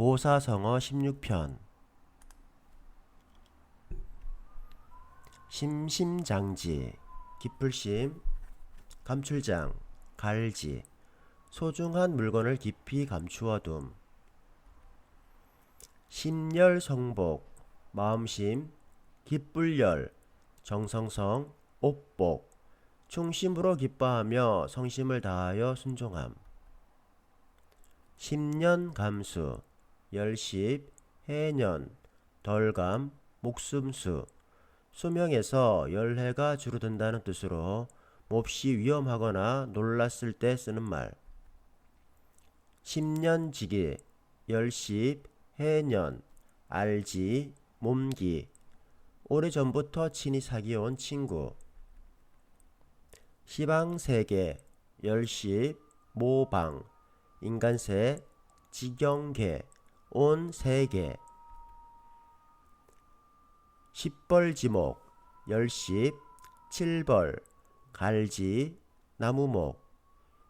고사성어 16편. 심심장지 깊을심 감출장 갈지 소중한 물건을 깊이 감추어둠. 심열성복 마음심 기쁠열 정성성 옥복. 충심으로 기뻐하며 성심을 다하여 순종함. 십년 감수 열십 해년 덜감 목숨수. 수명에서 열해가 줄어든다는 뜻으로 몹시 위험하거나 놀랐을 때 쓰는 말. 십년지기 열십 해년 알지 몸기. 오래전부터 친히 사귀어온 친구. 시방세계 열십 모방. 인간세 지경계 온 세계 십벌지목 열십 칠벌 갈지 나무목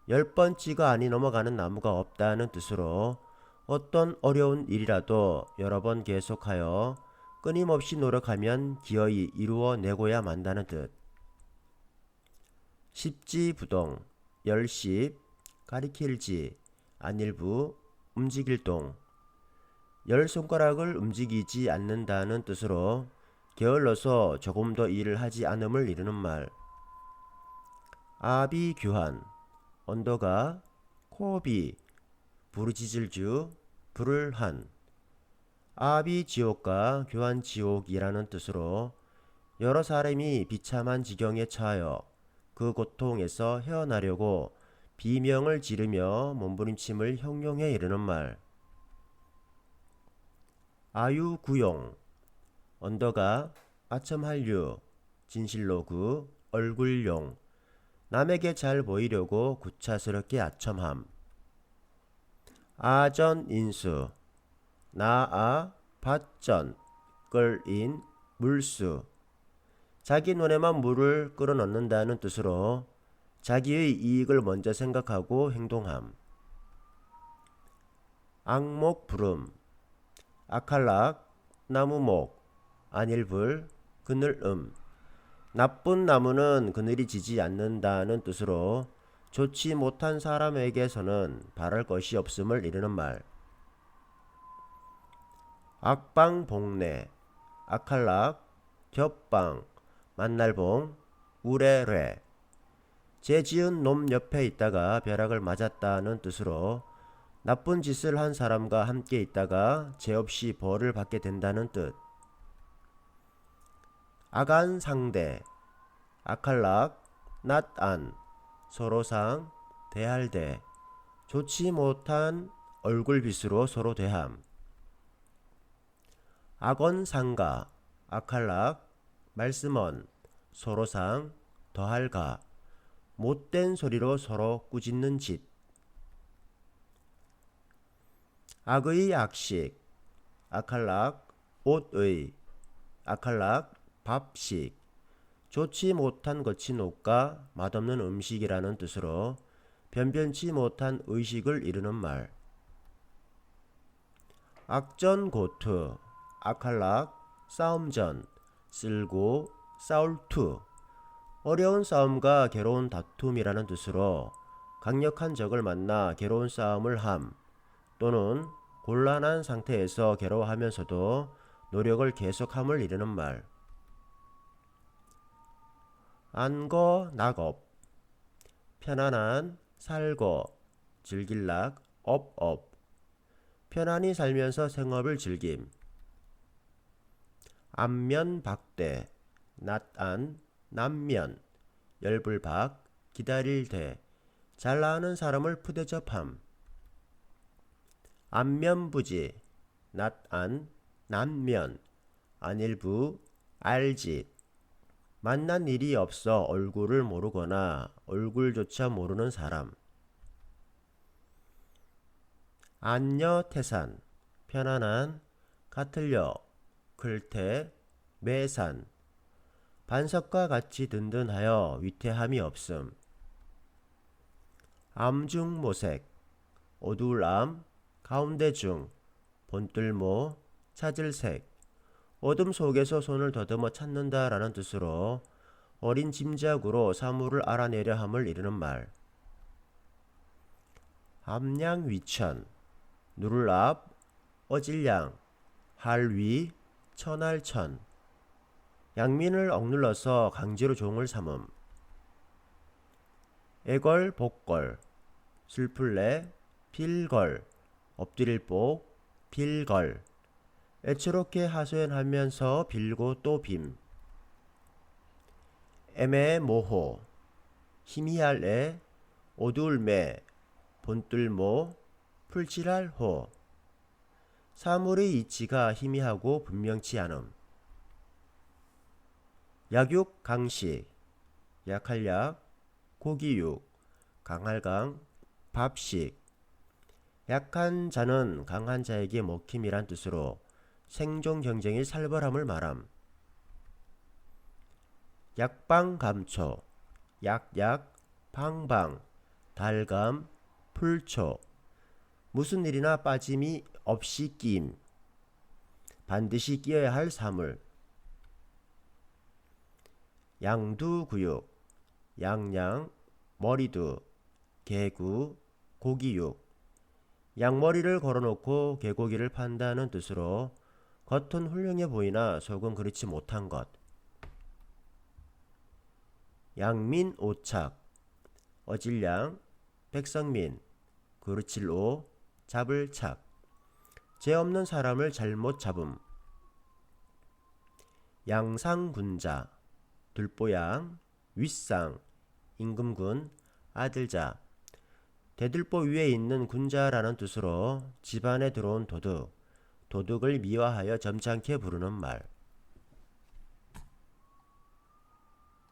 열 번지가 아니 넘어가는 나무가 없다는 뜻으로 어떤 어려운 일이라도 여러 번 계속하여 끊임없이 노력하면 기어이 이루어내고야 만다는 뜻. 십지부동, 열십, 가리킬지, 안일부, 움직일동. 열 손가락을 움직이지 않는다는 뜻으로 게을러서 조금 더 일을 하지 않음을 이르는 말. 아비 규환, 언더가, 코비, 부르짖을주, 불을 한. 아비 지옥과 교환 지옥이라는 뜻으로 여러 사람이 비참한 지경에 처하여 그 고통에서 헤어나려고 비명을 지르며 몸부림침을 형용해 이르는 말. 아유구용 언더가 아첨한류 진실로구 얼굴용 남에게 잘 보이려고 구차스럽게 아첨함. 아전인수 나아 밭전 끌인 물수. 자기 눈에만 물을 끌어넣는다는 뜻으로 자기의 이익을 먼저 생각하고 행동함. 악목 부름 아칼락 나무목 안일불 그늘음. 나쁜 나무는 그늘이 지지 않는다는 뜻으로 좋지 못한 사람에게서는 바랄 것이 없음을 이르는 말. 악방복내 아칼락 겹방 만날봉 우레뢰. 죄 지은 놈 옆에 있다가 벼락을 맞았다는 뜻으로 나쁜 짓을 한 사람과 함께 있다가 죄 없이 벌을 받게 된다는 뜻. 아간 상대, 아칼락, 낫안, 서로상, 대할대, 좋지 못한 얼굴빛으로 서로 대함. 악원 상가, 아칼락, 말씀언, 서로상, 더할가, 못된 소리로 서로 꾸짖는 짓. 악의 악식, 아칼락, 옷의, 아칼락, 밥식, 좋지 못한 거친 옷과 맛없는 음식이라는 뜻으로 변변치 못한 의식을 이르는 말. 악전 고투, 아칼락, 싸움전, 쓸고, 싸울투, 어려운 싸움과 괴로운 다툼이라는 뜻으로 강력한 적을 만나 괴로운 싸움을 함, 또는 곤란한 상태에서 괴로워하면서도 노력을 계속함을 이르는 말. 안거 낙업. 편안한 살고 즐길락 업업. 편안히 살면서 생업을 즐김. 안면 박대. 낫안 남면. 열불박. 기다릴 대. 잘나가는 사람을 푸대접함 안면부지 낫안 남면 안일부 알짓 만난 일이 없어 얼굴을 모르거나 얼굴조차 모르는 사람. 안녀 태산 편안한 가틀려 글태 매산. 반석과 같이 든든하여 위태함이 없음. 암중모색 어두울 암 가운데 중 본뜰모, 찾을 색, 어둠 속에서 손을 더듬어 찾는다 라는 뜻으로 어린 짐작으로 사물을 알아내려 함을 이르는 말. 암양 위천, 누를 앞, 어질양, 할위, 천할천. 양민을 억눌러서 강제로 종을 삼음. 애걸, 복걸, 슬플래, 필걸, 엎드릴 복, 빌걸. 애처롭게 하소연하면서 빌고 또 빔. 애매모호, 희미할 애, 어두울 매, 본뜰모, 풀칠할 호. 사물의 이치가 희미하고 분명치 않음. 약육 강식, 약할 약, 고기육, 강할 강, 밥식. 약한 자는 강한 자에게 먹힘이란 뜻으로 생존 경쟁이 살벌함을 말함. 약방 감초, 약약, 방방, 달감, 풀초. 무슨 일이나 빠짐이 없이 끼임. 반드시 끼어야 할 사물. 양두구육, 양양, 머리두, 개구, 고기육. 양머리를 걸어놓고 개고기를 판다는 뜻으로 겉은 훌륭해 보이나 속은 그렇지 못한 것. 양민 오착, 어질양, 백성민, 그르칠 오, 잡을 착. 죄 없는 사람을 잘못 잡음. 양상군자, 들보양, 윗상, 임금군, 아들자. 대들보 위에 있는 군자라는 뜻으로 집안에 들어온 도둑, 도둑을 미화하여 점잖게 부르는 말.